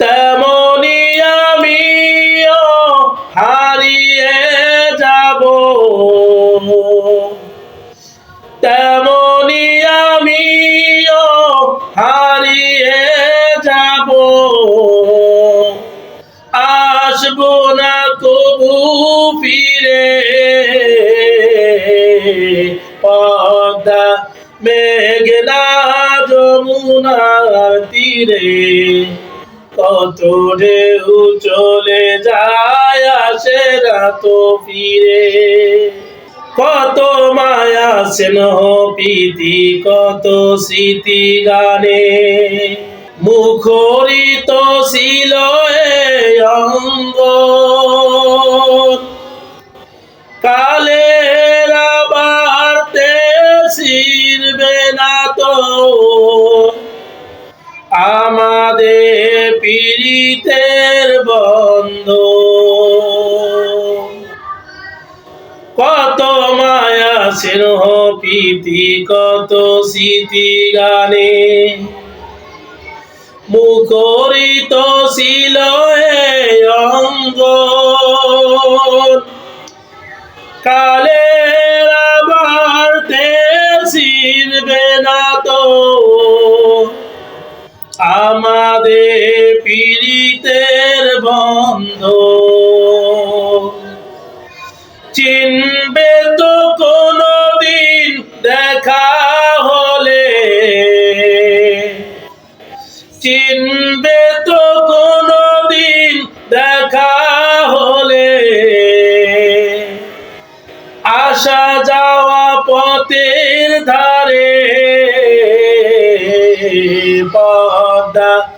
তেমনি আমিও হারিয়ে যাব। তেমনি আমিও হারিয়ে যাব। আসব না কবু ফিরে। পদ্মা মেঘনা যমুনার তীরে। কত ঢেউ চলে যায় আসে তো ফিরে। কত মায়া স্নেহ প্রীতি কত স্মৃতি গানে মুখরিত এই অঙ্গ। কালের আবার শিরবে না পীড়িতের বন্ধ। কত মায়া, স্নেহ, প্রীতি, কত স্মৃতি গানে। মুখরিত এই অঙ্গ। কালের আবার তো। আমাদের পীড়িতের বন্ধ। চিনবে তো কোনদিন দেখা হলে। চিনবে তো কোনদিন দেখা হলে। আসা যাওয়া পথের ধারে পদ্মা